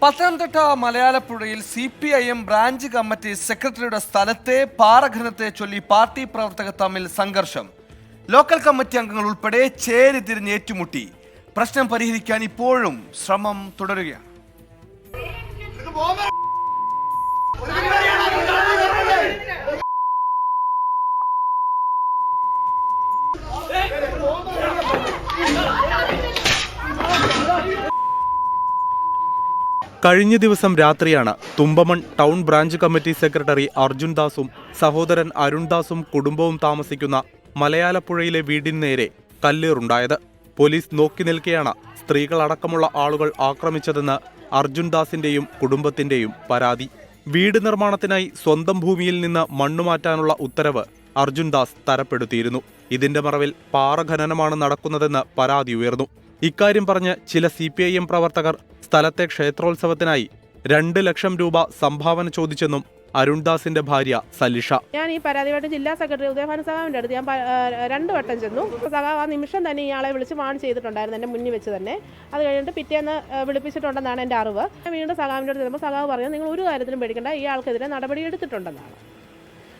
Pathanamthitta മലയാളപ്പുഴയിൽ C P I M branch committee സെക്രട്ടറിയുടെ സ്ഥലത്തെ പാറഖനത്തെ ചൊല്ലി പാർട്ടി പ്രവർത്തകർ തമ്മിൽ സംഘർഷം. ലോക്കൽ കമ്മിറ്റി അംഗങ്ങൾ ഉൾപ്പെടെ ചേരി തിരിഞ്ഞ് ഏറ്റുമുട്ടി. പ്രശ്നം പരിഹരിക്കാൻ ഇപ്പോഴും ശ്രമം തുടരുകയാണ്. കഴിഞ്ഞ ദിവസം രാത്രിയാണ് Thumpamon town branch committee secretary അർജുൻദാസും സഹോദരൻ അരുൺദാസും കുടുംബവും താമസിക്കുന്ന മലയാളപ്പുഴയിലെ വീടിന് നേരെ കല്ലേറുണ്ടായത്. പോലീസ് നോക്കി നിൽക്കെയാണ് സ്ത്രീകളടക്കമുള്ള ആളുകൾ ആക്രമിച്ചതെന്ന് അർജുൻദാസിന്റെയും കുടുംബത്തിന്റെയും പരാതി. വീട് നിർമ്മാണത്തിനായി സ്വന്തം ഭൂമിയിൽ നിന്ന് മണ്ണുമാറ്റാനുള്ള ഉത്തരവ് അർജുൻദാസ് തരപ്പെടുത്തിയിരുന്നു. ഇതിന്റെ മറവിൽ പാറ ഖനനമാണ് നടക്കുന്നതെന്ന് പരാതി ഉയർന്നു. ഇക്കാര്യം പറഞ്ഞ് ചില സി പി ഐ എം പ്രവർത്തകർ സ്ഥലത്തെ ക്ഷേത്രോത്സവത്തിനായി രണ്ട് ലക്ഷം രൂപ സംഭാവന ചോദിച്ചെന്നും അരുൺദാസിന്റെ ഭാര്യ സലിഷ. ഞാൻ ഈ പരാതിയായിട്ട് ജില്ലാ സെക്രട്ടറി ഉദയഭാന സഖാവിന്റെ അടുത്ത് ഞാൻ രണ്ടു വട്ടം ചെന്നു. സഖാവ് ആ നിമിഷം തന്നെ ഇയാളെ വിളിച്ച് വാൺ ചെയ്തിട്ടുണ്ടായിരുന്നു എന്റെ മുന്നിൽ വെച്ച് തന്നെ. അത് കഴിഞ്ഞിട്ട് പിറ്റേന്ന് വിളിപ്പിച്ചിട്ടുണ്ടെന്നാണ് എന്റെ അറിവ്. വീണ്ടും സഖാവിന്റെ അടുത്ത് ചെല്ലുമ്പോൾ സഖാവ് പറഞ്ഞു നിങ്ങൾ ഒരു കാര്യത്തിലും പേടിക്കേണ്ട ഇയാൾക്കെതിരെ നടപടി എടുത്തിട്ടുണ്ടെന്നാണ്.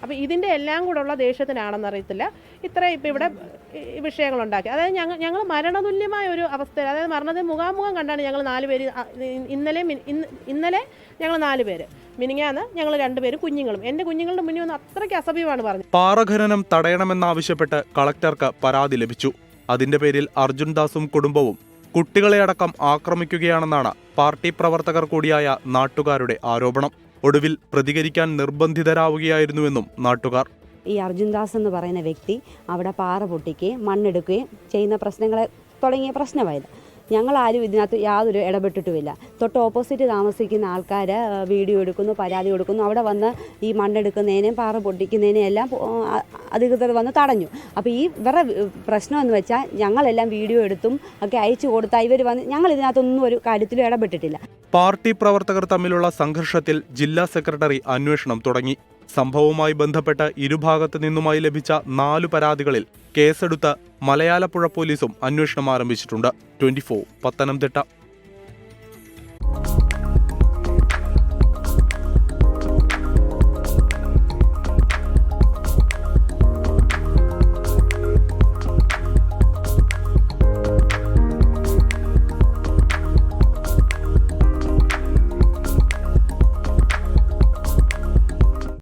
അപ്പോൾ ഇതിന്റെ എല്ലാം കൂടെ ഉള്ള ദേഷ്യത്തിനാണെന്ന് അറിയത്തില്ല. ഇത്ര ഇപ്പോൾ ഇവിടെ വിഷയങ്ങളുണ്ടാക്കി. അതായത് ഞങ്ങൾ ഞങ്ങൾ മരണതുല്യമായ ഒരു അവസ്ഥയിൽ അതായത് മരണത്തിന് മുഖാമുഖം കണ്ടാണ് ഞങ്ങൾ നാല് പേര് ഇന്നലെ ഇന്നലെ ഞങ്ങൾ നാല് പേര്. മിനിങ്ങാന്ന് ഞങ്ങൾ രണ്ടുപേരും കുഞ്ഞുങ്ങളും. എന്റെ കുഞ്ഞുങ്ങളുടെ മുന്നിൽ വന്ന് അത്രയ്ക്ക് അസഭ്യമാണ് പറഞ്ഞത്. പാറഖനനം തടയണമെന്നാവശ്യപ്പെട്ട് കളക്ടർക്ക് പരാതി ലഭിച്ചു. അതിന്റെ പേരിൽ അർജുൻ ദാസും കുടുംബവും കുട്ടികളെ അടക്കം ആക്രമിക്കുകയാണെന്നാണ് പാർട്ടി പ്രവർത്തകർ കൂടിയായ നാട്ടുകാരുടെ ആരോപണം. ഒടുവിൽ പ്രതികരിക്കാൻ നിർബന്ധിതരാവുകയായിരുന്നുവെന്നും നാട്ടുകാർ. ഈ അർജുൻദാസ് എന്ന് പറയുന്ന വ്യക്തി അവിടെ പാറ പൊട്ടിക്കുകയും മണ്ണെടുക്കുകയും ചെയ്യുന്ന പ്രശ്നങ്ങളെ തുടങ്ങിയ പ്രശ്നമായത്. ഞങ്ങളാരും ഇതിനകത്ത് യാതൊരു ഇടപെട്ടിട്ടുമില്ല. തൊട്ട് ഓപ്പോസിറ്റ് താമസിക്കുന്ന ആൾക്കാർ വീഡിയോ എടുക്കുന്നു പരാതി കൊടുക്കുന്നു. അവിടെ വന്ന് ഈ മണ്ണെടുക്കുന്നതിനെയും പാറ പൊട്ടിക്കുന്നതിനെയും എല്ലാം അധികൃതർ വന്ന് തടഞ്ഞു. അപ്പോൾ ഈ ഇവരുടെ പ്രശ്നം എന്ന് വെച്ചാൽ ഞങ്ങളെല്ലാം വീഡിയോ എടുത്തും ഒക്കെ അയച്ചു കൊടുത്താൽ ഇവർ വന്ന് ഞങ്ങൾ ഇതിനകത്തൊന്നും ഒരു കാര്യത്തിലും ഇടപെട്ടിട്ടില്ല. പാർട്ടി പ്രവർത്തകർ തമ്മിലുള്ള സംഘർഷത്തിൽ ജില്ലാ സെക്രട്ടറി അന്വേഷണം തുടങ്ങി. സംഭവവുമായി ബന്ധപ്പെട്ട് ഇരുഭാഗത്തു നിന്നുമായി ലഭിച്ച നാലു പരാതികളിൽ കേസെടുത്ത് മലയാലപ്പുഴ പോലീസും അന്വേഷണം ആരംഭിച്ചിട്ടുണ്ട്. ട്വന്റി പത്തനംതിട്ട.